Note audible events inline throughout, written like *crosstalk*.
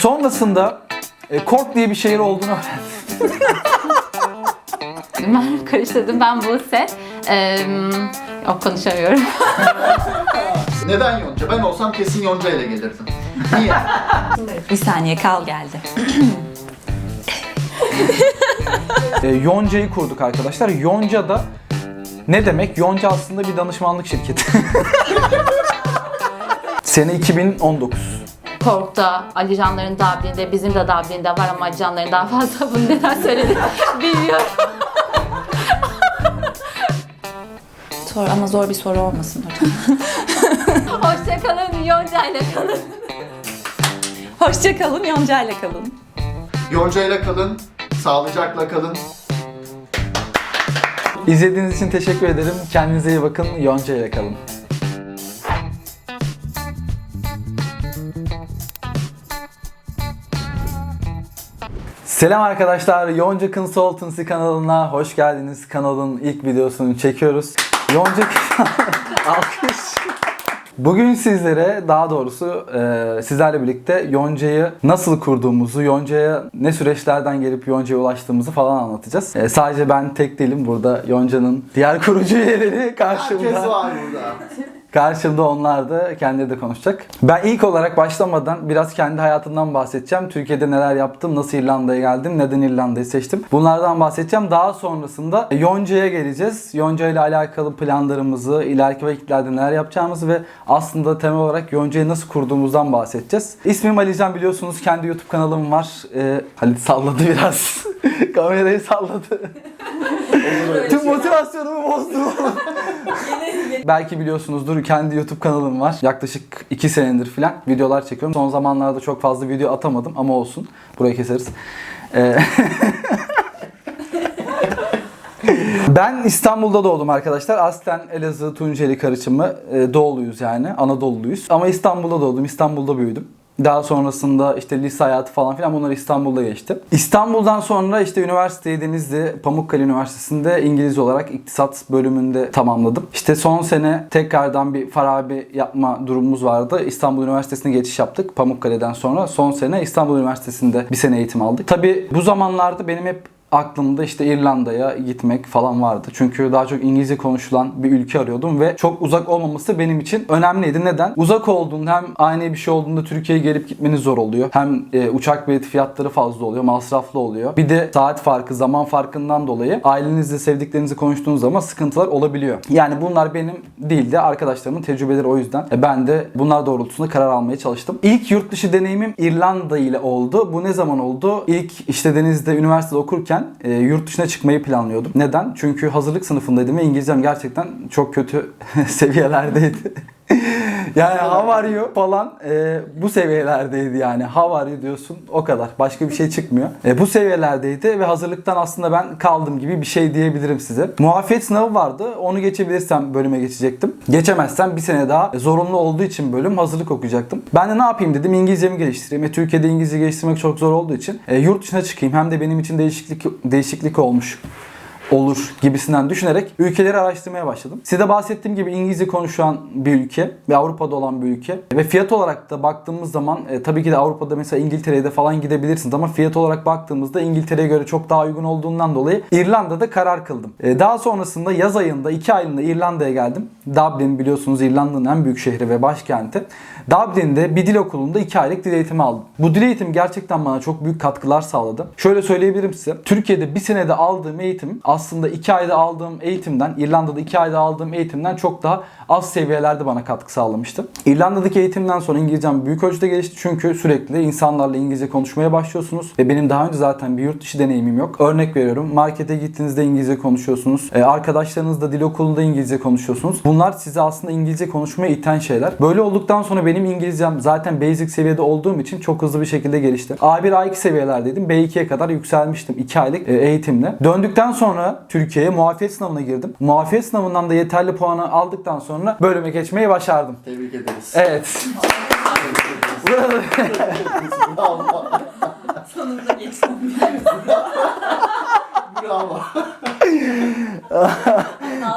sonrasında e, Kork diye bir şehir olduğunu öğrendim. Ben karıştırdım. Ben Buse. Ee, yok konuşamıyorum. *laughs* Neden Yonca? Ben olsam kesin Yonca ile gelirdim. Niye? *laughs* Bir saniye kal geldi. E, Yonca'yı kurduk arkadaşlar. Yonca da ne demek? Yonca aslında bir danışmanlık şirketi. *laughs* Sene 2019. Kork'ta, Ali Canların Dublin'de, bizim de Dublin'de var ama Ali Canların daha fazla bunu neden söyledi *laughs* bilmiyorum. Sor ama zor bir soru olmasın hocam. *laughs* Hoşçakalın, Yonca ile kalın. Hoşça kalın, Yonca ile kalın. Yonca ile kalın, sağlıcakla kalın. İzlediğiniz için teşekkür ederim. Kendinize iyi bakın. Yonca ile kalın. Selam arkadaşlar. Yonca Consultancy kanalına hoş geldiniz. Kanalın ilk videosunu çekiyoruz. Yonca *laughs* alkış. Bugün sizlere daha doğrusu e, sizlerle birlikte Yonca'yı nasıl kurduğumuzu, Yonca'ya ne süreçlerden gelip Yonca'ya ulaştığımızı falan anlatacağız. E, sadece ben tek değilim. Burada Yonca'nın diğer kurucu üyeleri Herkes karşımda. var burada. Karşımda onlar da kendileri de konuşacak. Ben ilk olarak başlamadan biraz kendi hayatımdan bahsedeceğim. Türkiye'de neler yaptım, nasıl İrlanda'ya geldim, neden İrlanda'yı seçtim. Bunlardan bahsedeceğim. Daha sonrasında Yonca'ya geleceğiz. Yonca ile alakalı planlarımızı, ileriki vakitlerde neler yapacağımızı ve aslında temel olarak Yonca'yı nasıl kurduğumuzdan bahsedeceğiz. İsmim Alican biliyorsunuz. Kendi YouTube kanalım var. Ee, Halit salladı biraz. *laughs* Kamerayı salladı. Tüm motivasyonumu bozdu. Belki biliyorsunuzdur kendi YouTube kanalım var. Yaklaşık 2 senedir falan videolar çekiyorum. Son zamanlarda çok fazla video atamadım ama olsun. Burayı keseriz. Ee, *laughs* ben İstanbul'da doğdum arkadaşlar. Aslen Elazığ, Tunceli karışımı e, doğuluyuz yani. Anadolu'luyuz. Ama İstanbul'da doğdum. İstanbul'da büyüdüm. Daha sonrasında işte lise hayatı falan filan bunlar İstanbul'da geçti. İstanbul'dan sonra işte üniversiteyi Denizli Pamukkale Üniversitesi'nde İngilizce olarak iktisat bölümünde tamamladım. İşte son sene tekrardan bir Farabi yapma durumumuz vardı. İstanbul Üniversitesi'ne geçiş yaptık Pamukkale'den sonra. Son sene İstanbul Üniversitesi'nde bir sene eğitim aldık. Tabi bu zamanlarda benim hep aklımda işte İrlanda'ya gitmek falan vardı. Çünkü daha çok İngilizce konuşulan bir ülke arıyordum ve çok uzak olmaması benim için önemliydi. Neden? Uzak olduğunda hem aynı bir şey olduğunda Türkiye'ye gelip gitmeniz zor oluyor. Hem e, uçak bileti fiyatları fazla oluyor, masraflı oluyor. Bir de saat farkı, zaman farkından dolayı ailenizle, sevdiklerinizle konuştuğunuz zaman sıkıntılar olabiliyor. Yani bunlar benim değil de arkadaşlarımın tecrübeleri o yüzden. E, ben de bunlar doğrultusunda karar almaya çalıştım. İlk yurt dışı deneyimim İrlanda ile oldu. Bu ne zaman oldu? İlk işte Deniz'de üniversitede okurken e, yurt dışına çıkmayı planlıyordum. Neden? Çünkü hazırlık sınıfındaydım ve İngilizcem gerçekten çok kötü *laughs* seviyelerdeydi. Yani how are you falan e, bu seviyelerdeydi yani. How are you diyorsun o kadar. Başka bir şey çıkmıyor. E, bu seviyelerdeydi ve hazırlıktan aslında ben kaldım gibi bir şey diyebilirim size. Muafiyet sınavı vardı. Onu geçebilirsem bölüme geçecektim. Geçemezsem bir sene daha zorunlu olduğu için bölüm hazırlık okuyacaktım. Ben de ne yapayım dedim İngilizcemi geliştireyim. E, Türkiye'de İngilizce geliştirmek çok zor olduğu için e, yurt dışına çıkayım. Hem de benim için değişiklik değişiklik olmuş olur gibisinden düşünerek ülkeleri araştırmaya başladım. Size bahsettiğim gibi İngilizce konuşan bir ülke ve Avrupa'da olan bir ülke. Ve fiyat olarak da baktığımız zaman e, tabii ki de Avrupa'da mesela İngiltere'ye de falan gidebilirsiniz ama fiyat olarak baktığımızda İngiltere'ye göre çok daha uygun olduğundan dolayı İrlanda'da karar kıldım. E, daha sonrasında yaz ayında 2 aylığında İrlanda'ya geldim. Dublin biliyorsunuz İrlanda'nın en büyük şehri ve başkenti. Dublin'de bir dil okulunda 2 aylık dil eğitimi aldım. Bu dil eğitimi gerçekten bana çok büyük katkılar sağladı. Şöyle söyleyebilirim size. Türkiye'de bir senede aldığım eğitim aslında 2 ayda aldığım eğitimden, İrlanda'da 2 ayda aldığım eğitimden çok daha az seviyelerde bana katkı sağlamıştı. İrlanda'daki eğitimden sonra İngilizcem büyük ölçüde gelişti. Çünkü sürekli insanlarla İngilizce konuşmaya başlıyorsunuz. Ve benim daha önce zaten bir yurt dışı deneyimim yok. Örnek veriyorum. Markete gittiğinizde İngilizce konuşuyorsunuz. E, arkadaşlarınızla dil okulunda İngilizce konuşuyorsunuz. Bunlar size aslında İngilizce konuşmaya iten şeyler. Böyle olduktan sonra benim İngilizcem zaten basic seviyede olduğum için çok hızlı bir şekilde gelişti. A1, A2 seviyelerdeydim. B2'ye kadar yükselmiştim 2 aylık e, eğitimle. Döndükten sonra Türkiye'ye muafiyet sınavına girdim. Muafiyet sınavından da yeterli puanı aldıktan sonra bölüme geçmeyi başardım. Tebrik ederiz. Evet. Bravo. Sonunda geçtim. Bravo.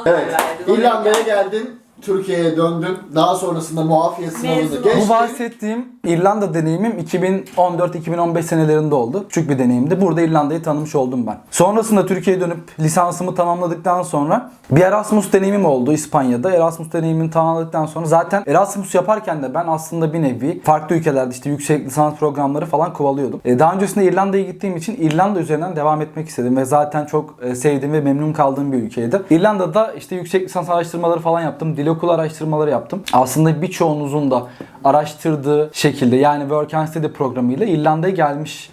evet. İrlanda'ya geldin. Türkiye'ye döndün. Daha sonrasında muafiyet sınavını Mezun geçtin. Bu bahsettiğim İrlanda deneyimim 2014-2015 senelerinde oldu. Küçük bir deneyimdi. Burada İrlanda'yı tanımış oldum ben. Sonrasında Türkiye'ye dönüp lisansımı tamamladıktan sonra bir Erasmus deneyimim oldu İspanya'da. Erasmus deneyimini tamamladıktan sonra zaten Erasmus yaparken de ben aslında bir nevi farklı ülkelerde işte yüksek lisans programları falan kovalıyordum. E, daha öncesinde İrlanda'ya gittiğim için İrlanda üzerinden devam etmek istedim ve zaten çok e, sevdiğim ve memnun kaldığım bir ülkeydi. İrlanda'da işte yüksek lisans araştırmaları falan yaptım. Dil okulu araştırmaları yaptım. Aslında birçoğunuzun da araştırdığı şekilde yani Work and Study programıyla İrlanda'ya gelmiş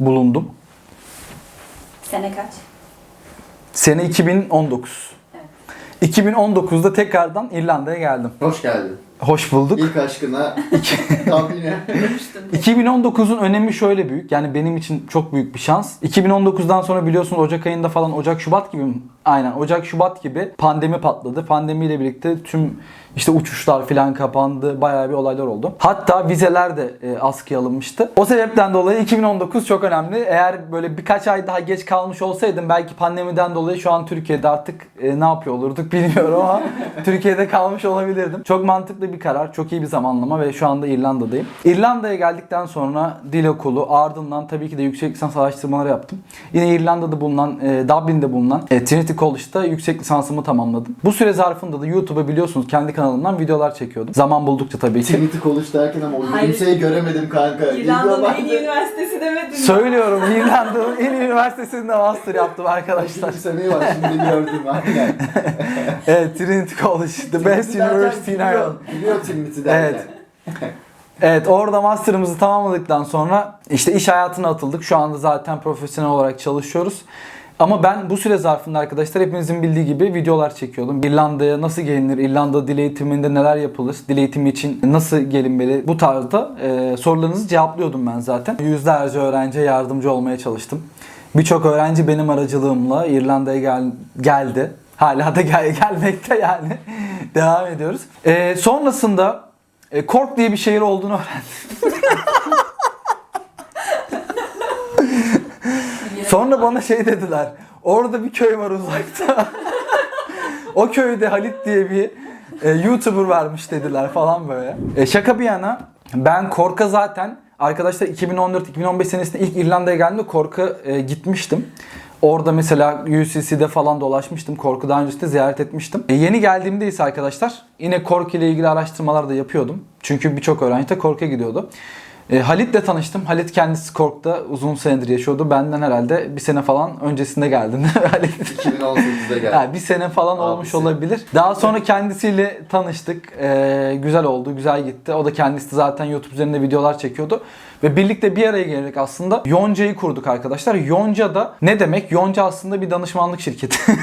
bulundum. Sene kaç? Sene 2019. 2019'da tekrardan İrlanda'ya geldim. Hoş geldin. Hoş bulduk. İlk aşkına *laughs* tahmini. 2019'un önemi şöyle büyük. Yani benim için çok büyük bir şans. 2019'dan sonra biliyorsunuz Ocak ayında falan Ocak Şubat gibi mi? Aynen Ocak Şubat gibi pandemi patladı. Pandemiyle birlikte tüm işte uçuşlar falan kapandı. Bayağı bir olaylar oldu. Hatta vizeler de e, askıya alınmıştı. O sebepten dolayı 2019 çok önemli. Eğer böyle birkaç ay daha geç kalmış olsaydım belki pandemiden dolayı şu an Türkiye'de artık e, ne yapıyor olurduk *laughs* bilmiyorum ama Türkiye'de kalmış olabilirdim. Çok mantıklı bir karar, çok iyi bir zamanlama ve şu anda İrlanda'dayım. İrlanda'ya geldikten sonra dil okulu, ardından tabii ki de yüksek lisans araştırmaları yaptım. Yine İrlanda'da bulunan, e, Dublin'de bulunan Trinity College'da yüksek lisansımı tamamladım. Bu süre zarfında da YouTube'a biliyorsunuz kendi kanalımdan videolar çekiyordum. Zaman buldukça tabii ki. Trinity College derken ama o Hayır. kimseyi göremedim kanka. İrlanda'nın en iyi üniversitesi demedin mi? Söylüyorum İrlanda'nın en iyi üniversitesinde master yaptım arkadaşlar. İkinci seneyi var şimdi gördüm aynen. *laughs* Evet Trinity College, the best derken university in biliyor- Ireland. Biliyor Trinity derken. Evet. Evet orada master'ımızı tamamladıktan sonra işte iş hayatına atıldık. Şu anda zaten profesyonel olarak çalışıyoruz. Ama ben bu süre zarfında arkadaşlar hepinizin bildiği gibi videolar çekiyordum. İrlanda'ya nasıl gelinir, İrlanda dil eğitiminde neler yapılır, dil eğitimi için nasıl gelinmeli bu tarzda e, sorularınızı cevaplıyordum ben zaten. Yüzlerce öğrenciye yardımcı olmaya çalıştım. Birçok öğrenci benim aracılığımla İrlanda'ya gel- geldi. Hala da gel *laughs* gelmekte yani. *laughs* Devam ediyoruz. E, sonrasında e, Cork diye bir şehir olduğunu öğrendim. *laughs* Sonra bana şey dediler. Orada bir köy var uzakta. o köyde Halit diye bir e, YouTuber varmış dediler falan böyle. E, şaka bir yana ben Kork'a zaten arkadaşlar 2014-2015 senesinde ilk İrlanda'ya geldiğimde Kork'a e, gitmiştim. Orada mesela UCC'de falan dolaşmıştım. Kork'u daha öncesinde ziyaret etmiştim. E, yeni geldiğimde ise arkadaşlar yine Kork ile ilgili araştırmalar da yapıyordum. Çünkü birçok öğrenci de Kork'a gidiyordu. E, Halit'le tanıştım. Halit kendisi Kork'ta uzun senedir yaşıyordu. Benden herhalde bir sene falan öncesinde geldin. *laughs* Halit. 2018'de geldi. Ha, bir sene falan olmuş Abisi. olabilir. Daha sonra kendisiyle tanıştık. Ee, güzel oldu, güzel gitti. O da kendisi zaten YouTube üzerinde videolar çekiyordu. Ve birlikte bir araya gelerek aslında Yonca'yı kurduk arkadaşlar. Yonca da ne demek? Yonca aslında bir danışmanlık şirketi. *laughs*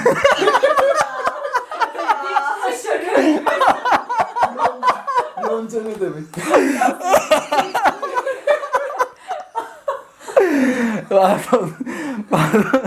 Yonca ne demek? Pardon. Pardon.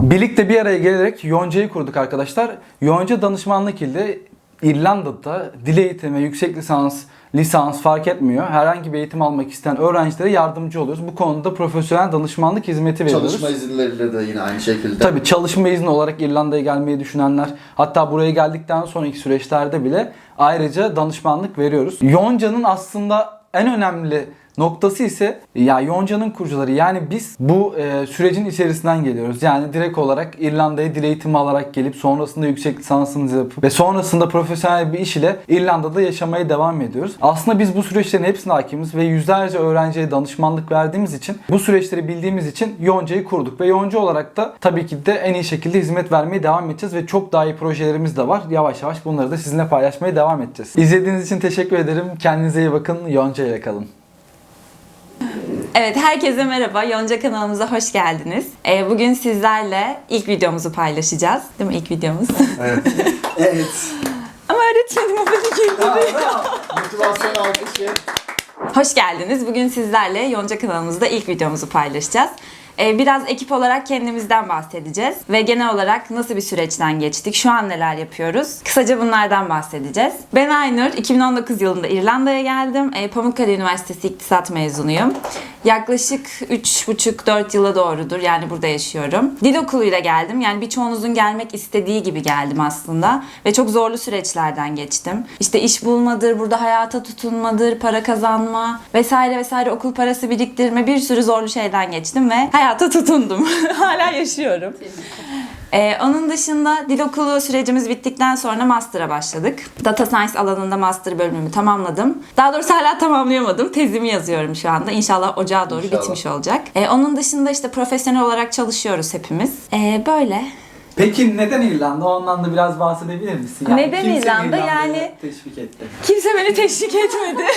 Birlikte bir araya gelerek Yonca'yı kurduk arkadaşlar. Yonca danışmanlık ile İrlanda'da dil eğitimi, yüksek lisans, lisans fark etmiyor. Herhangi bir eğitim almak isteyen öğrencilere yardımcı oluyoruz. Bu konuda profesyonel danışmanlık hizmeti veriyoruz. Çalışma izinleriyle de yine aynı şekilde. Tabii çalışma izni olarak İrlanda'ya gelmeyi düşünenler hatta buraya geldikten sonraki süreçlerde bile ayrıca danışmanlık veriyoruz. Yonca'nın aslında en önemli noktası ise ya Yonca'nın kurucuları yani biz bu e, sürecin içerisinden geliyoruz. Yani direkt olarak İrlanda'ya dil eğitimi alarak gelip sonrasında yüksek lisansımızı yapıp ve sonrasında profesyonel bir iş ile İrlanda'da yaşamaya devam ediyoruz. Aslında biz bu süreçlerin hepsine hakimiz ve yüzlerce öğrenciye danışmanlık verdiğimiz için bu süreçleri bildiğimiz için Yonca'yı kurduk ve Yonca olarak da tabii ki de en iyi şekilde hizmet vermeye devam edeceğiz ve çok daha iyi projelerimiz de var. Yavaş yavaş bunları da sizinle paylaşmaya devam edeceğiz. İzlediğiniz için teşekkür ederim. Kendinize iyi bakın. Yonca ile kalın. Evet, herkese merhaba. Yonca kanalımıza hoş geldiniz. Ee, bugün sizlerle ilk videomuzu paylaşacağız. Değil mi ilk videomuz? Evet. *laughs* Ama öğretmenim o beni güldürüyor. Motivasyon alkışı. Hoş geldiniz. Bugün sizlerle Yonca kanalımızda ilk videomuzu paylaşacağız. Ee, Biraz ekip olarak kendimizden bahsedeceğiz ve genel olarak nasıl bir süreçten geçtik, şu an neler yapıyoruz. Kısaca bunlardan bahsedeceğiz. Ben Aynur, 2019 yılında İrlanda'ya geldim. Ee, Pamukkale Üniversitesi İktisat mezunuyum. Yaklaşık 3,5-4 yıla doğrudur. Yani burada yaşıyorum. Dil okuluyla geldim. Yani birçoğunuzun gelmek istediği gibi geldim aslında. Ve çok zorlu süreçlerden geçtim. İşte iş bulmadır, burada hayata tutunmadır, para kazanma vesaire vesaire okul parası biriktirme bir sürü zorlu şeyden geçtim ve hayata tutundum. *laughs* Hala yaşıyorum. Ee, onun dışında dil okulu sürecimiz bittikten sonra master'a başladık. Data Science alanında master bölümümü tamamladım. Daha doğrusu hala tamamlayamadım. Tezimi yazıyorum şu anda. İnşallah ocağa doğru İnşallah. bitmiş olacak. Ee, onun dışında işte profesyonel olarak çalışıyoruz hepimiz. Ee, böyle. Peki neden İrlanda? Ondan da biraz bahsedebilir misin? Neden kim seni İrlanda? İrlanda'ya Yani- teşvik etti. Kimse beni teşvik etmedi. *laughs*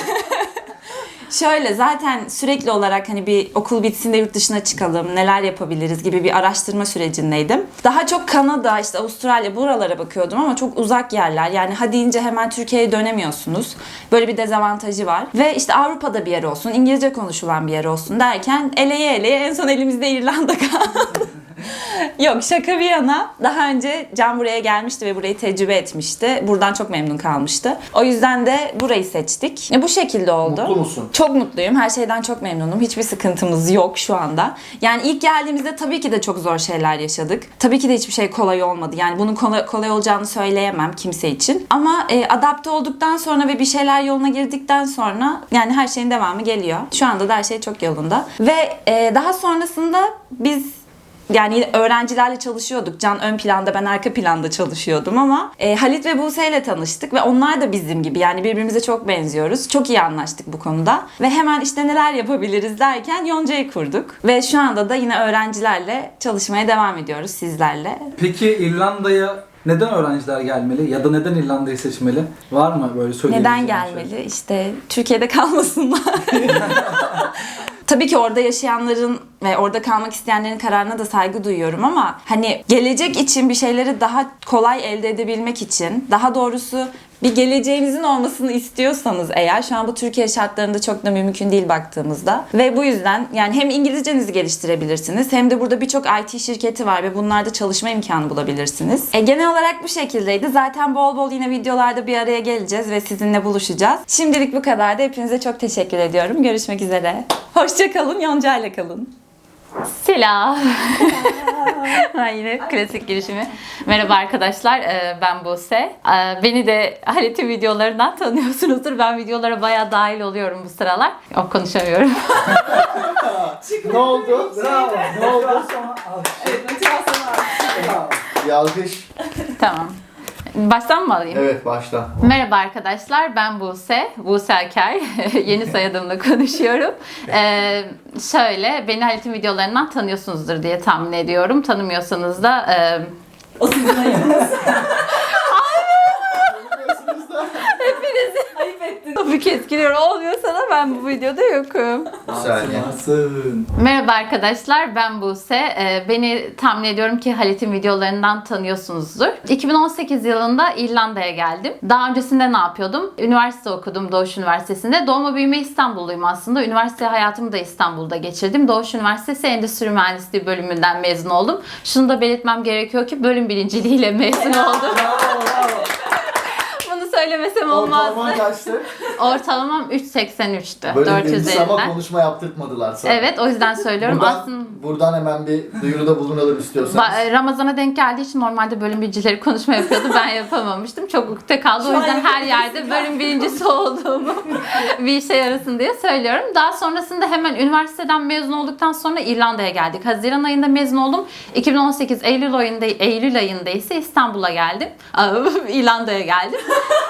Şöyle zaten sürekli olarak hani bir okul bitsin de yurt dışına çıkalım, neler yapabiliriz gibi bir araştırma sürecindeydim. Daha çok Kanada, işte Avustralya buralara bakıyordum ama çok uzak yerler. Yani ha deyince hemen Türkiye'ye dönemiyorsunuz. Böyle bir dezavantajı var. Ve işte Avrupa'da bir yer olsun, İngilizce konuşulan bir yer olsun derken eleye eleye en son elimizde İrlanda kaldı. *laughs* *laughs* Yok şaka bir yana daha önce Can buraya gelmişti ve burayı tecrübe etmişti. Buradan çok memnun kalmıştı. O yüzden de burayı seçtik. E, bu şekilde oldu. Mutlu musun? Çok mutluyum. Her şeyden çok memnunum. Hiçbir sıkıntımız yok şu anda. Yani ilk geldiğimizde tabii ki de çok zor şeyler yaşadık. Tabii ki de hiçbir şey kolay olmadı. Yani bunun kolay, kolay olacağını söyleyemem kimse için. Ama e, adapte olduktan sonra ve bir şeyler yoluna girdikten sonra yani her şeyin devamı geliyor. Şu anda da her şey çok yolunda. Ve e, daha sonrasında biz yani öğrencilerle çalışıyorduk. Can ön planda, ben arka planda çalışıyordum ama e, Halit ve Buse ile tanıştık ve onlar da bizim gibi. Yani birbirimize çok benziyoruz. Çok iyi anlaştık bu konuda. Ve hemen işte neler yapabiliriz derken Yonca'yı kurduk. Ve şu anda da yine öğrencilerle çalışmaya devam ediyoruz sizlerle. Peki İrlanda'ya neden öğrenciler gelmeli ya da neden İrlanda'yı seçmeli? Var mı böyle söyleyebileceğin Neden şey? gelmeli? İşte Türkiye'de kalmasınlar. *laughs* Tabii ki orada yaşayanların ve orada kalmak isteyenlerin kararına da saygı duyuyorum ama hani gelecek için bir şeyleri daha kolay elde edebilmek için daha doğrusu bir geleceğinizin olmasını istiyorsanız eğer şu an bu Türkiye şartlarında çok da mümkün değil baktığımızda ve bu yüzden yani hem İngilizcenizi geliştirebilirsiniz hem de burada birçok IT şirketi var ve bunlarda çalışma imkanı bulabilirsiniz. E, genel olarak bu şekildeydi. Zaten bol bol yine videolarda bir araya geleceğiz ve sizinle buluşacağız. Şimdilik bu kadardı. Hepinize çok teşekkür ediyorum. Görüşmek üzere. Hoşçakalın. Yonca ile kalın. Selam. *laughs* ben yine klasik girişimi. Merhaba arkadaşlar, ee, ben Buse. Ee, Beni de Halit'in videolarından tanıyorsunuzdur. Ben videolara bayağı dahil oluyorum bu sıralar. O konuşamıyorum. *laughs* ne oldu? Bravo. Ne oldu? Alkış. tamam. Baştan mı alayım? Evet başla. Merhaba arkadaşlar, ben Buse, Buse Aker. *laughs* Yeni soyadımla konuşuyorum. *laughs* Ee, şöyle, beni Halit'in videolarından tanıyorsunuzdur diye tahmin ediyorum. Tanımıyorsanız da... E, O sizin ayıbınız. *laughs* *laughs* Ki etkiliyor. Olmuyorsa da ben bu videoda yokum. Bir saniye. Nasılsın? Merhaba arkadaşlar, ben Buse. Ee, beni tahmin ediyorum ki Halit'in videolarından tanıyorsunuzdur. 2018 yılında İrlanda'ya geldim. Daha öncesinde ne yapıyordum? Üniversite okudum Doğuş Üniversitesi'nde. Doğma büyüme İstanbulluyum aslında. Üniversite hayatımı da İstanbul'da geçirdim. Doğuş Üniversitesi Endüstri Mühendisliği bölümünden mezun oldum. Şunu da belirtmem gerekiyor ki bölüm birinciliğiyle mezun oldum. Bravo bravo. Söylemesem olmazdı. Ortalaman kaçtı? *laughs* Ortalamam 3.83'tü. Böyle 4 birincisi ama üzerinden. konuşma yaptırtmadılar sana. Evet o yüzden söylüyorum. Buradan, Aslında buradan hemen bir duyuruda bulunalım istiyorsanız. Ba- e, Ramazan'a denk geldiği için normalde bölüm birincileri konuşma yapıyordu. Ben yapamamıştım. Çok ukde kaldı. O Şu an yüzden her yerde bölüm birincisi olduğumu *laughs* bir işe yarasın diye söylüyorum. Daha sonrasında hemen üniversiteden mezun olduktan sonra İrlanda'ya geldik. Haziran ayında mezun oldum. 2018 Eylül ayında Eylül ayında ise İstanbul'a geldim. Aa, *laughs* İrlanda'ya geldim.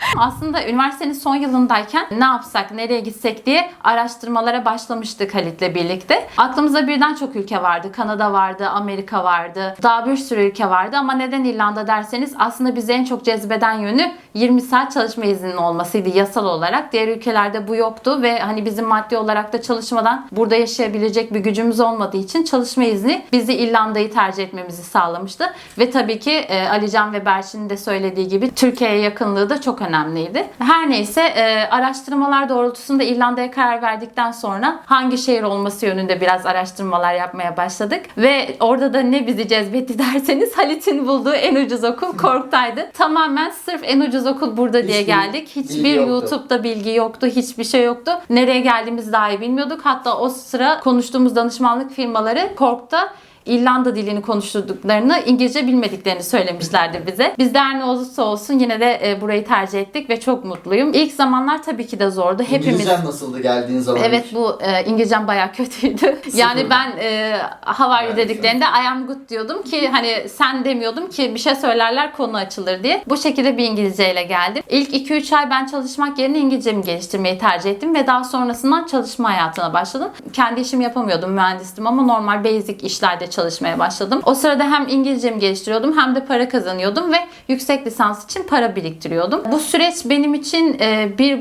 *laughs* Aslında üniversitenin son yılındayken ne yapsak, nereye gitsek diye araştırmalara başlamıştık Halit'le birlikte. Aklımızda birden çok ülke vardı. Kanada vardı, Amerika vardı. Daha bir sürü ülke vardı ama neden İrlanda derseniz aslında bizi en çok cezbeden yönü 20 saat çalışma izninin olmasıydı yasal olarak. Diğer ülkelerde bu yoktu ve hani bizim maddi olarak da çalışmadan burada yaşayabilecek bir gücümüz olmadığı için çalışma izni bizi İrlanda'yı tercih etmemizi sağlamıştı. Ve tabii ki e, Alican ve Berçin'in de söylediği gibi Türkiye'ye yakınlığı da çok önemli. Önemliydi. Her neyse e, araştırmalar doğrultusunda İrlanda'ya karar verdikten sonra hangi şehir olması yönünde biraz araştırmalar yapmaya başladık. Ve orada da ne bizi cezbetti *laughs* derseniz Halit'in bulduğu en ucuz okul Cork'taydı. Tamamen sırf en ucuz okul burada diye geldik. bilgi Hiçbir yoktu. YouTube'da bilgi yoktu. Hiçbir şey yoktu. Nereye geldiğimizi dahi bilmiyorduk. Hatta o sıra konuştuğumuz danışmanlık firmaları Cork'ta İrlanda dilini konuşturduklarını, İngilizce bilmediklerini söylemişlerdi bize. Biz de her ne olursa olsun yine de e, burayı tercih ettik ve çok mutluyum. İlk zamanlar tabii ki de zordu. Hepimiz İngilizcen nasıldı geldiğin zaman? Evet bu e, İngilizcem bayağı kötüydü. *laughs* yani ben e, how are you dediklerinde I am good diyordum ki hani sen demiyordum ki bir şey söylerler konu açılır diye. Bu şekilde bir İngilizceyle geldim. İlk 2-3 ay ben çalışmak yerine İngilizcemi geliştirmeyi tercih ettim ve daha sonrasından çalışma hayatına başladım. Kendi işimi yapamıyordum mühendistim ama normal basic işlerde çalışmaya başladım. O sırada hem İngilizcemi geliştiriyordum hem de para kazanıyordum ve yüksek lisans için para biriktiriyordum. Bu süreç benim için e, bir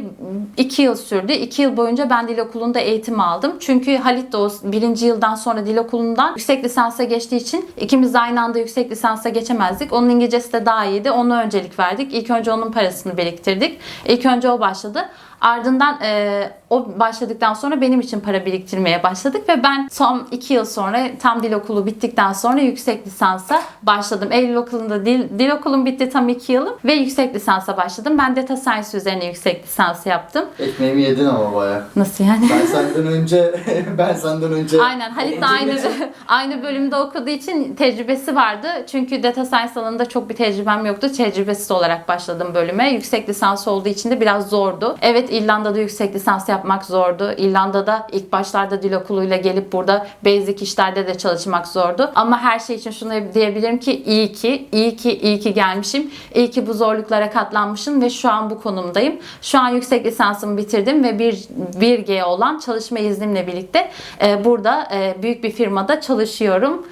iki yıl sürdü. İki yıl boyunca ben dil okulunda eğitim aldım. Çünkü Halit de o birinci yıldan sonra dil okulundan yüksek lisansa geçtiği için ikimiz aynı anda yüksek lisansa geçemezdik. Onun İngilizcesi de daha iyiydi. Ona öncelik verdik. İlk önce onun parasını biriktirdik. İlk önce o başladı. Ardından e, o başladıktan sonra benim için para biriktirmeye başladık ve ben son iki yıl sonra tam dil okulu bittikten sonra yüksek lisansa başladım. Eylül okulunda dil, dil okulum bitti tam iki yılım ve yüksek lisansa başladım. Ben data science üzerine yüksek lisans yaptım. Ekmeğimi yedin ama baya. Nasıl yani? Ben senden önce *laughs* ben senden önce Aynen Halit de aynı *laughs* aynı bölümde okuduğu için tecrübesi vardı. Çünkü data science alanında çok bir tecrübem yoktu. Tecrübesiz olarak başladım bölüme. Yüksek lisans olduğu için de biraz zordu. Evet İrlanda'da yüksek lisans yapmak zordu. İrlanda'da ilk başlarda dil okuluyla gelip burada basic işlerde de çalışmak zordu. Ama her şey için şunu diyebilirim ki iyi ki, iyi ki, iyi ki gelmişim. İyi ki bu zorluklara katlanmışım ve şu an bu konumdayım. Şu an yüksek lisansımı bitirdim ve bir 1G olan çalışma iznimle birlikte e, burada e, büyük bir firmada çalışıyorum.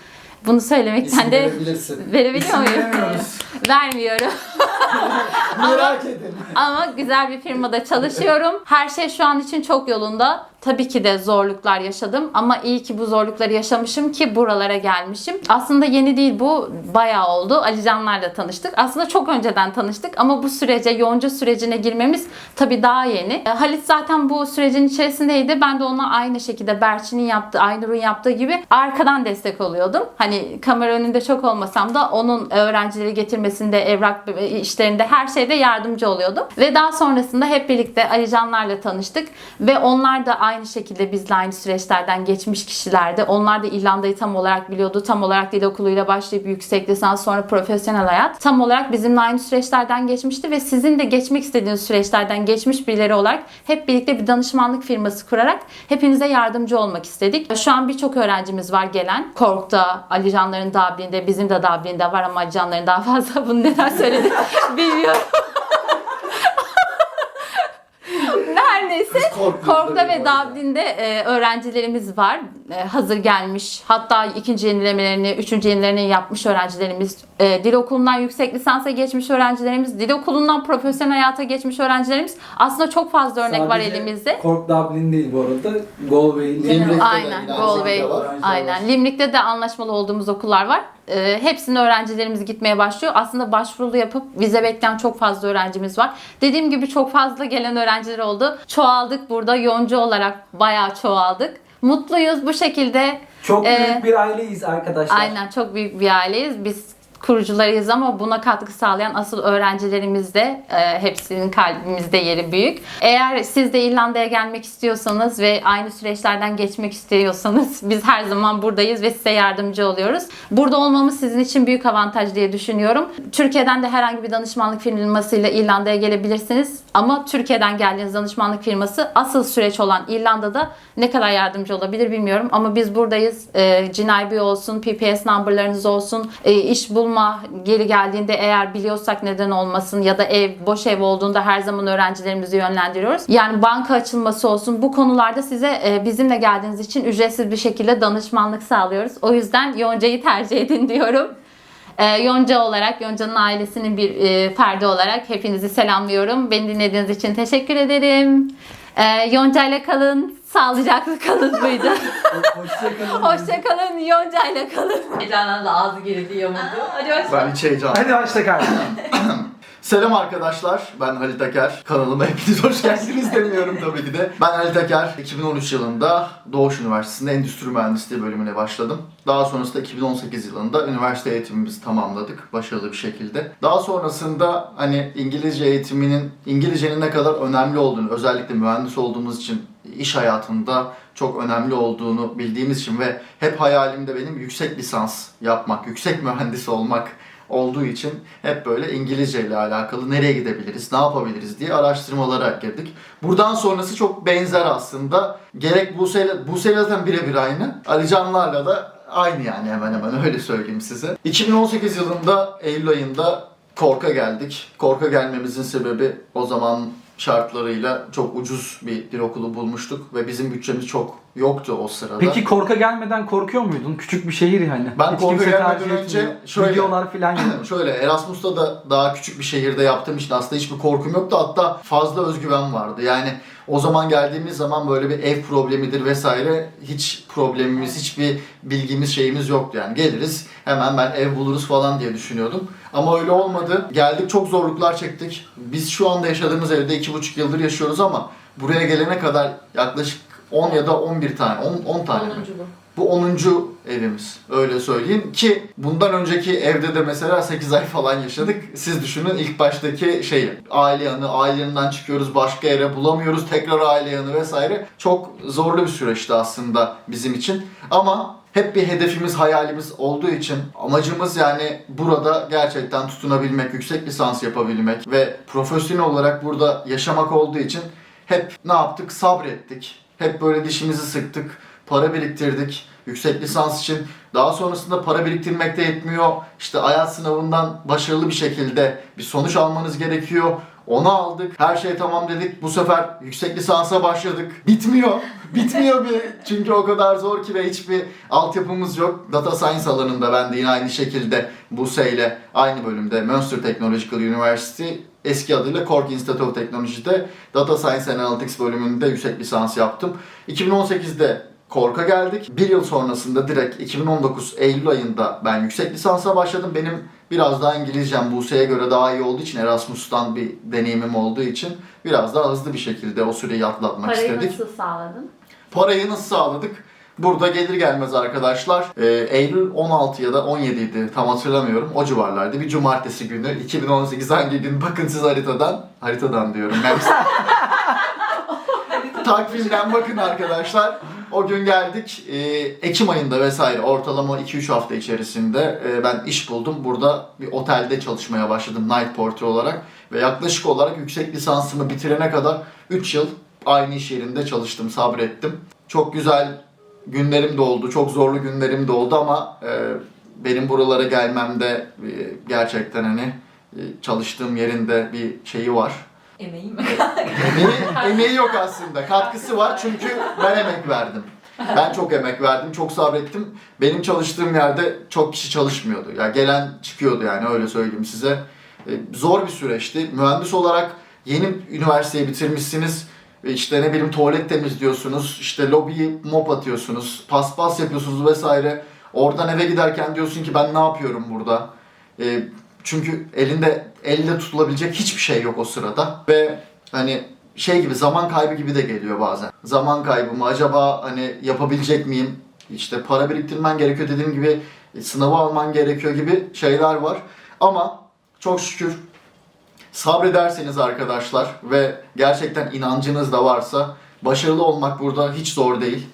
Bunu söylemekten İsim de verebilirsin. verebiliyor muyum? Veremiyoruz. *laughs* Vermiyorum. *laughs* Merak edin. Ama güzel bir firmada çalışıyorum. Her şey şu an için çok yolunda. Tabii ki de zorluklar yaşadım ama iyi ki bu zorlukları yaşamışım ki buralara gelmişim. Aslında yeni değil bu bayağı oldu. Ali Canlar'la tanıştık. Aslında çok önceden tanıştık ama bu sürece, yoğunca sürecine girmemiz tabii daha yeni. E, Halit zaten bu sürecin içerisindeydi. Ben de ona aynı şekilde Berçin'in yaptığı, Aynur'un yaptığı gibi arkadan destek oluyordum. Hani kamera önünde çok olmasam da onun öğrencileri getirmesinde, evrak işlerinde her şeyde yardımcı oluyordum. Ve daha sonrasında hep birlikte Ali Canlar'la tanıştık ve onlar da aynı şekilde bizle aynı süreçlerden geçmiş kişilerdi. Onlar da İrlanda'yı tam olarak biliyordu. Tam olarak dil okuluyla başlayıp yüksek lisans sonra profesyonel hayat. Tam olarak bizimle aynı süreçlerden geçmişti ve sizin de geçmek istediğiniz süreçlerden geçmiş birileri olarak hep birlikte bir danışmanlık firması kurarak hepinize yardımcı olmak istedik. Şu an birçok öğrencimiz var gelen. Kork'ta, Ali Canlar'ın Dublin'de, bizim de Dublin'de var ama Ali Canlar'ın daha fazla bunu neden söyledik *laughs* bilmiyorum. Her neyse Kork Kork'ta ve. Dublin'de e, öğrencilerimiz var. E, hazır gelmiş. Hatta ikinci yenilemelerini, üçüncü yenilerini yapmış öğrencilerimiz. E, dil okulundan yüksek lisansa geçmiş öğrencilerimiz. Dil okulundan profesyonel hayata geçmiş öğrencilerimiz. Aslında çok fazla örnek var Sadece elimizde. Cork Dublin değil bu arada. Galway, Limerick'te Limerick. de Aynen, yine Galway. var. Aynen. Limerick'te de anlaşmalı olduğumuz okullar var. Ee, hepsinde öğrencilerimiz gitmeye başlıyor. Aslında başvurulu yapıp vize bekleyen çok fazla öğrencimiz var. Dediğim gibi çok fazla gelen öğrenciler oldu. Çoğaldık burada. Yonca olarak bayağı çoğaldık. Mutluyuz bu şekilde. Çok Ee, büyük bir aileyiz arkadaşlar. Aynen çok büyük bir aileyiz. Biz kurucularıyız ama buna katkı sağlayan asıl öğrencilerimiz de e, hepsinin kalbimizde yeri büyük. Eğer siz de İrlanda'ya gelmek istiyorsanız ve aynı süreçlerden geçmek istiyorsanız *laughs* biz her zaman buradayız ve size yardımcı oluyoruz. Burada olmamız sizin için büyük avantaj diye düşünüyorum. Türkiye'den de herhangi bir danışmanlık firmasıyla İrlanda'ya gelebilirsiniz ama Türkiye'den geldiğiniz danışmanlık firması asıl süreç olan İrlanda'da ne kadar yardımcı olabilir bilmiyorum ama biz buradayız. E, GNIB olsun, PPS numberlarınız olsun, e, iş bulma geri geldiğinde eğer biliyorsak neden olmasın ya da ev, boş ev olduğunda her zaman öğrencilerimizi yönlendiriyoruz. Yani banka açılması olsun bu konularda size e, bizimle geldiğiniz için ücretsiz bir şekilde danışmanlık sağlıyoruz. O yüzden Yonca'yı tercih edin *laughs* diyorum. E, Yonca olarak, Yonca'nın ailesinin bir e, ferdi olarak hepinizi selamlıyorum. Beni dinlediğiniz için teşekkür ederim. Yonca ile kalın, sağlıcaklı kalın buydu. Hoşçakalın. Hoşçakalın, Yonca ile kalın. Heyecandan da ağzı gerildi yamuldu. Hadi hoş. Ben hiç heyecan. Hadi başla kardeşim. *clears throat* Selam arkadaşlar, ben Halit Aker. Kanalıma hepiniz hoş geldiniz demiyorum tabii ki de. Ben Halit Aker, 2013 yılında Doğuş Üniversitesi'nde Endüstri Mühendisliği bölümüne başladım. Daha sonrasında 2018 yılında üniversite eğitimimizi tamamladık başarılı bir şekilde. Daha sonrasında hani İngilizce eğitiminin, İngilizcenin ne kadar önemli olduğunu, özellikle mühendis olduğumuz için iş hayatında çok önemli olduğunu bildiğimiz için ve hep hayalimde benim yüksek lisans yapmak, yüksek mühendis olmak olduğu için hep böyle İngilizce ile alakalı nereye gidebiliriz, ne yapabiliriz diye araştırmalara girdik. Buradan sonrası çok benzer aslında. Gerek Buse ile, Buse ile zaten birebir aynı. Ali Canlar'la da aynı yani hemen hemen *laughs* öyle söyleyeyim size. 2018 yılında Eylül ayında Kork'a geldik. Kork'a gelmemizin sebebi o zaman şartlarıyla çok ucuz bir dil okulu bulmuştuk ve bizim bütçemiz çok yoktu o sırada. Peki Kork'a gelmeden korkuyor muydun? Küçük bir şehir yani. Ben Hiç Kork'a gelmeden önce şöyle- Videolar falan *clears throat* yok. Şöyle Erasmus'ta da daha küçük bir şehirde yaptığım için aslında hiçbir korkum yoktu. Hatta fazla özgüven vardı. Yani o zaman geldiğimiz zaman böyle bir ev problemidir vesaire hiç problemimiz, hiçbir bilgimiz şeyimiz yoktu. Yani geliriz hemen ben ev buluruz falan diye düşünüyordum. Ama öyle olmadı. Geldik çok zorluklar çektik. Biz şu anda yaşadığımız evde iki buçuk yıldır yaşıyoruz ama buraya gelene kadar yaklaşık 10 ya da 11 tane, 10, 10 tane mi? Bu 10. evimiz öyle söyleyeyim ki bundan önceki evde de mesela 8 ay falan yaşadık. Siz düşünün ilk baştaki şeyi aile yanı, aile yanından çıkıyoruz başka yere bulamıyoruz tekrar aile yanı vesaire. Çok zorlu bir süreçti aslında bizim için ama hep bir hedefimiz, hayalimiz olduğu için amacımız yani burada gerçekten tutunabilmek, yüksek lisans yapabilmek ve profesyonel olarak burada yaşamak olduğu için hep ne yaptık? Sabrettik. Hep böyle dişimizi sıktık para biriktirdik yüksek lisans için. Daha sonrasında para biriktirmek de yetmiyor. İşte IELTS sınavından başarılı bir şekilde bir sonuç almanız gerekiyor. Onu aldık. Her şey tamam dedik. Bu sefer yüksek lisansa başladık. Bitmiyor. Bitmiyor bir. Çünkü o kadar zor ki ve hiçbir altyapımız yok. Data Science alanında ben de yine aynı şekilde Buse ile aynı bölümde Münster Technological University eski adıyla Cork Institute of Technology'de Data Science Analytics bölümünde yüksek lisans yaptım. 2018'de Kork'a geldik. Bir yıl sonrasında direkt 2019 Eylül ayında ben yüksek lisansa başladım. Benim biraz daha İngilizcem Buse'ye göre daha iyi olduğu için Erasmus'tan bir deneyimim olduğu için biraz daha hızlı bir şekilde o süreyi atlatmak Parayı istedik. nasıl sağladın? Parayı nasıl sağladık? Burada gelir gelmez arkadaşlar e, Eylül 16 ya da 17 idi tam hatırlamıyorum o civarlarda bir cumartesi günü 2018 hangi gün bakın siz haritadan haritadan diyorum ben *laughs* takvimden bakın arkadaşlar o gün geldik e, Ekim ayında vesaire ortalama 2-3 hafta içerisinde e, ben iş buldum burada bir otelde çalışmaya başladım night porter olarak ve yaklaşık olarak yüksek lisansımı bitirene kadar 3 yıl aynı iş yerinde çalıştım sabrettim çok güzel günlerim de oldu. Çok zorlu günlerim de oldu ama e, benim buralara gelmemde e, gerçekten hani e, çalıştığım yerinde bir şeyi var. Emeğim. *laughs* Emeği, emeği yok aslında. Katkısı var çünkü ben emek verdim. Ben çok emek verdim, çok sabrettim. Benim çalıştığım yerde çok kişi çalışmıyordu. Ya gelen çıkıyordu yani öyle söyleyeyim size. E, zor bir süreçti. Mühendis olarak yeni üniversiteyi bitirmişsiniz. E, İşte ne bileyim tuvalet temizliyorsunuz, işte lobiyi mop atıyorsunuz, paspas yapıyorsunuz vesaire. Oradan eve giderken diyorsun ki ben ne yapıyorum burada? Çünkü elinde elle tutulabilecek hiçbir şey yok o sırada ve hani şey gibi zaman kaybı gibi de geliyor bazen. Zaman kaybı mı acaba hani yapabilecek miyim? İşte para biriktirmen gerekiyor dediğim gibi e, sınavı alman gerekiyor gibi şeyler var. Ama çok şükür sabrederseniz arkadaşlar ve gerçekten inancınız da varsa başarılı olmak burada hiç zor değil.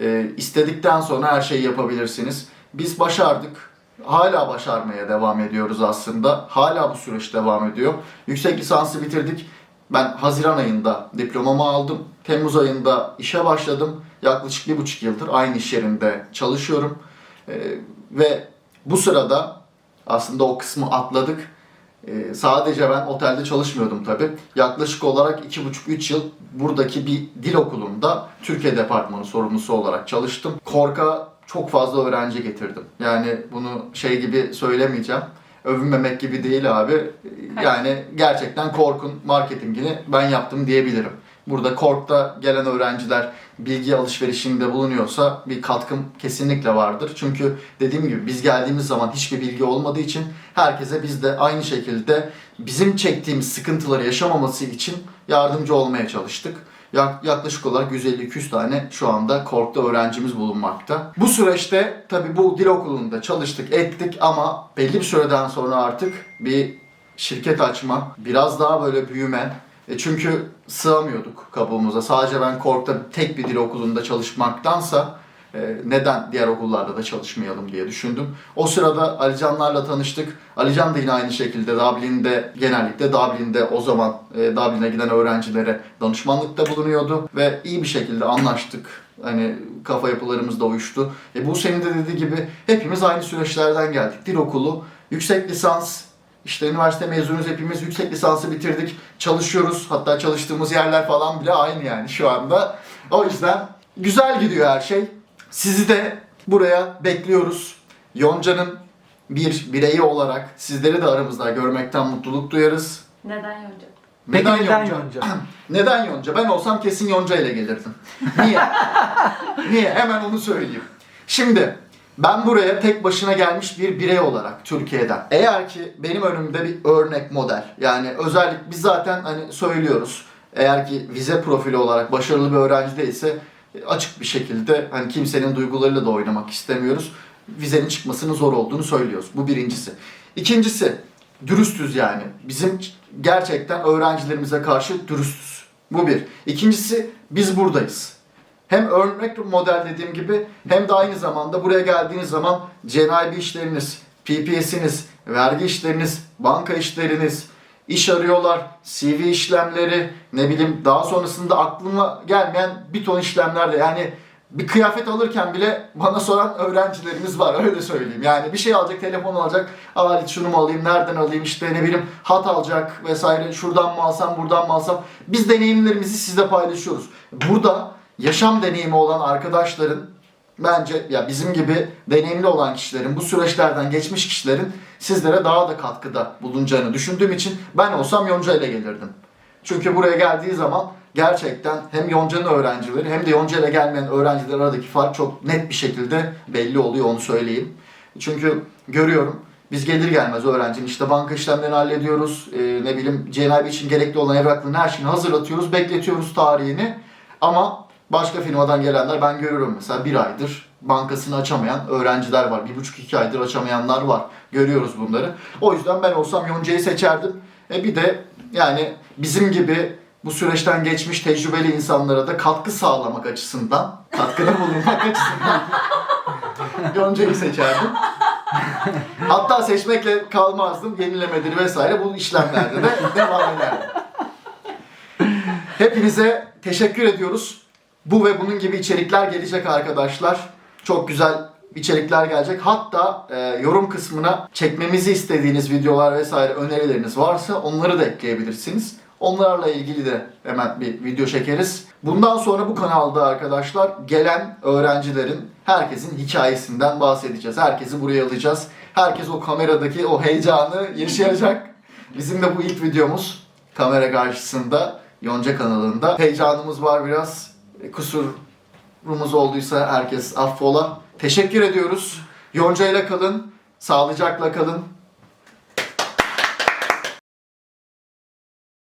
Ee, istedikten sonra her şeyi yapabilirsiniz. Biz başardık. Hala başarmaya devam ediyoruz aslında. Hala bu süreç devam ediyor. Yüksek lisansı bitirdik. Ben Haziran ayında diplomamı aldım. Temmuz ayında işe başladım. Yaklaşık bir buçuk yıldır aynı iş yerinde çalışıyorum. Ee, ve bu sırada aslında o kısmı atladık. Ee, sadece ben otelde çalışmıyordum tabi. Yaklaşık olarak 2,5-3 yıl buradaki bir dil okulunda Türkiye departmanı sorumlusu olarak çalıştım. Kork'a çok fazla öğrenci getirdim. Yani bunu şey gibi söylemeyeceğim. Övünmemek gibi değil abi. Yani gerçekten Kork'un marketingini ben yaptım diyebilirim. burada Kork'ta gelen öğrenciler bilgi alışverişinde bulunuyorsa bir katkım kesinlikle vardır. Çünkü dediğim gibi biz geldiğimiz zaman hiçbir bilgi olmadığı için herkese biz de aynı şekilde bizim çektiğimiz sıkıntıları yaşamaması için yardımcı olmaya çalıştık. Yak- Yaklaşık olarak 150-200 tane şu anda Kork'ta öğrencimiz bulunmakta. Bu süreçte tabii bu dil okulunda çalıştık, ettik ama belli bir süreden sonra artık bir şirket açma, biraz daha böyle büyüme. E çünkü sığamıyorduk kabuğumuza. Sadece ben Kork'ta tek bir dil okulunda çalışmaktansa neden diğer okullarda da çalışmayalım diye düşündüm. O sırada Alicanlarla tanıştık. Alican da yine aynı şekilde Dublin'de genellikle Dublin'de o zaman e, Dublin'e giden öğrencilere danışmanlıkta bulunuyordu ve iyi bir şekilde anlaştık. Hani kafa yapılarımız da uyuştu. E bu senin de dediği gibi hepimiz aynı süreçlerden geldik. Dil okulu, yüksek lisans, işte üniversite mezunuyuz hepimiz yüksek lisansı bitirdik. Çalışıyoruz. Hatta çalıştığımız yerler falan bile aynı yani şu anda. O yüzden güzel gidiyor her şey. Sizi de buraya bekliyoruz. Yonca'nın bir bireyi olarak sizleri de aramızda görmekten mutluluk duyarız. Neden Yonca? Peki neden Yonca? *clears throat* Neden Yonca? Ben olsam kesin Yonca ile gelirdim. Niye? *laughs* Niye? Hemen onu söyleyeyim. Şimdi ben buraya tek başına gelmiş bir birey olarak Türkiye'den. Eğer ki benim önümde bir örnek model yani özellik biz zaten hani söylüyoruz. Eğer ki vize profili olarak başarılı bir öğrenci değilse açık bir şekilde hani kimsenin duygularıyla da oynamak istemiyoruz. Vizenin çıkmasının zor olduğunu söylüyoruz. Bu birincisi. İkincisi dürüstüz yani. Bizim gerçekten öğrencilerimize karşı dürüstüz. Bu bir. İkincisi biz buradayız. Hem örnek model dediğim gibi hem de aynı zamanda buraya geldiğiniz zaman cenabi işleriniz, PPS'iniz, vergi işleriniz, banka işleriniz, iş arıyorlar, CV işlemleri, ne bileyim daha sonrasında aklıma gelmeyen bir ton işlemler de yani bir kıyafet alırken bile bana soran öğrencilerimiz var öyle söyleyeyim. Yani bir şey alacak, telefon alacak. Halit şunu mu alayım, nereden alayım işte ne bileyim hat alacak vesaire. Şuradan mı alsam, buradan mı alsam. Biz deneyimlerimizi sizle paylaşıyoruz. Burada yaşam deneyimi olan arkadaşların bence ya bizim gibi deneyimli olan kişilerin, bu süreçlerden geçmiş kişilerin sizlere daha da katkıda bulunacağını düşündüğüm için ben olsam Yonca ile gelirdim. Çünkü buraya geldiği zaman gerçekten hem Yonca'nın öğrencileri hem de Yonca ile gelmeyen öğrenciler aradaki fark çok net bir şekilde belli oluyor onu söyleyeyim. Çünkü görüyorum biz gelir gelmez öğrencinin işte banka işlemlerini hallediyoruz. e, ne bileyim CNIB için gerekli olan evrakların her şeyini hazırlatıyoruz. Bekletiyoruz tarihini. Ama başka firmadan gelenler ben görüyorum mesela bir aydır bankasını açamayan öğrenciler var. Bir buçuk iki aydır açamayanlar var. Görüyoruz bunları. O yüzden ben olsam Yonca'yı seçerdim. E bir de yani bizim gibi bu süreçten geçmiş tecrübeli insanlara da katkı sağlamak açısından, katkıda bulunmak *laughs* açısından Yonca'yı seçerdim. Hatta seçmekle kalmazdım. Yenilemedir vesaire bu işlemlerde de devam ederdim. Hepinize teşekkür ediyoruz. Bu ve bunun gibi içerikler gelecek arkadaşlar. Çok güzel içerikler gelecek. Hatta e, yorum kısmına çekmemizi istediğiniz videolar vesaire önerileriniz varsa onları da ekleyebilirsiniz. Onlarla ilgili de hemen bir video çekeriz. Bundan sonra bu kanalda arkadaşlar gelen öğrencilerin herkesin hikayesinden bahsedeceğiz. Herkesi buraya alacağız. Herkes o kameradaki o heyecanı yaşayacak. Bizim de bu ilk videomuz kamera karşısında Yonca kanalında. Heyecanımız var biraz. E, Kusurumuz olduysa herkes affola. Teşekkür ediyoruz. Yonca ile kalın. Sağlıcakla kalın.